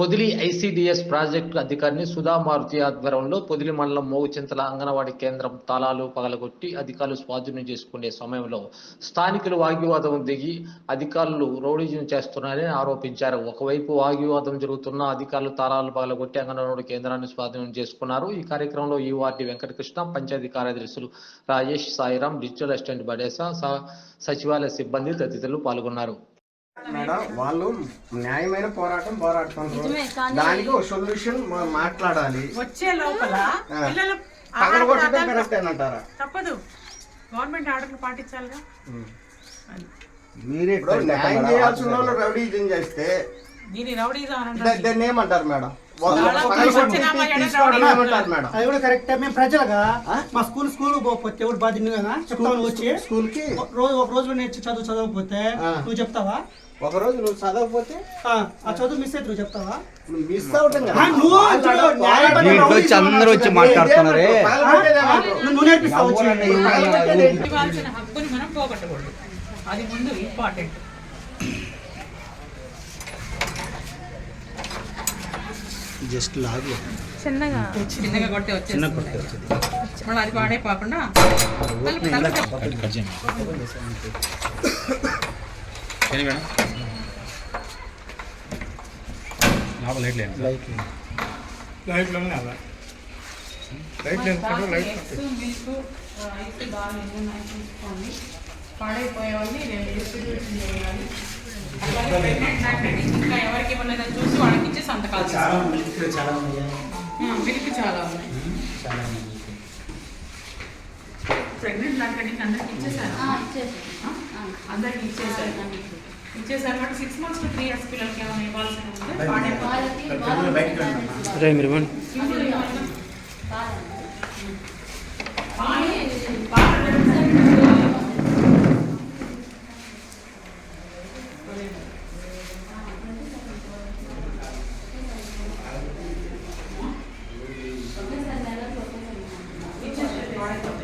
Podili ICDS project అధికారిని సుధా మారుతి ఆధ్వర్యంలో పొదిలి మండలం మోగుచింతల అంగన్వాడీ కేంద్రం తాళాలు పగలగొట్టి అధికారులు స్వాధీనం చేసుకునే సమయంలో స్థానికులు వాగ్వివాదం దిగి అధికారులు రౌడీజం చేస్తున్నారని ఆరోపించారు. ఒకవైపు వాగ్వివాదం జరుగుతున్న అధికారులు తాళాలు పగలగొట్టి అంగన్వాడీ కేంద్రాన్ని స్వాధీనం చేసుకున్నారు. ఈ కార్యక్రమంలో ఈవార్డి వెంకటకృష్ణ పంచాయతీ కార్యదర్శులు రాజేష్ సాయిరాం డిజిటల్ అసిస్టెంట్ బడేసా స- సచివాలయ సిబ్బంది తదితరులు పాల్గొన్నారు. మేడం వాళ్ళు న్యాయమైన పోరాటం పోరాడుతున్నారు. దానికి ఒక సొల్యూషన్ మాట్లాడాలి. వచ్చే లోపల. కరెక్ట్ అంటారా? తప్పదు. గవర్నమెంట్ ఆర్డర్లు పాటించాలిగా. మీరే ఇప్పుడు న్యాయం చేయాల్సిన వాళ్ళు రౌడీజం చేస్తే అంటారు. దాన్ని. ఏమంటారు మేడం? అది కూడా కరెక్ట్. మేము ప్రజలుగా మా స్కూల్ స్కూల్ పోతే ఎవరు బాధ్యతగా చెప్తాను వచ్చి? స్కూల్కి రోజు ఒక రోజు నేర్చి చదువు చదవకపోతే. నువ్వు చెప్తావా? ఒక రోజు నువ్వు చదవకపోతే? ఆ, చదువు మిస్ అయితే నువ్వు చెప్తావా? మిస్ వచ్చి అందరూ వచ్చి మాట్లాడుతున్నారే? నువ్వు నేర్పిస్తావు అది ముందు ఇంపార్టెంట్ జస్ట్ లాగు. చిన్నగా. చిన్నగా కొట్టే చిన్న మళ్ళీ అది పాడైపోకుండా లైట్ లేదు. లైట్ మిల్క్ ఐస్ బాగా నేను డిస్ట్రిబ్యూషన్ చేయాలి. ఇంకా ఎవరికి ఏమన్నా చూసి వాళ్ళకి ఇచ్చి చాలా ప్రెగ్నెంట్ అందరికి ఇచ్చేసారు అందరికి సిక్స్ మంత్స్ త్రీ ఇయర్స్ పిల్లలకి ఏమైనా ఇవ్వాల్సి ఉంటుంది 言われた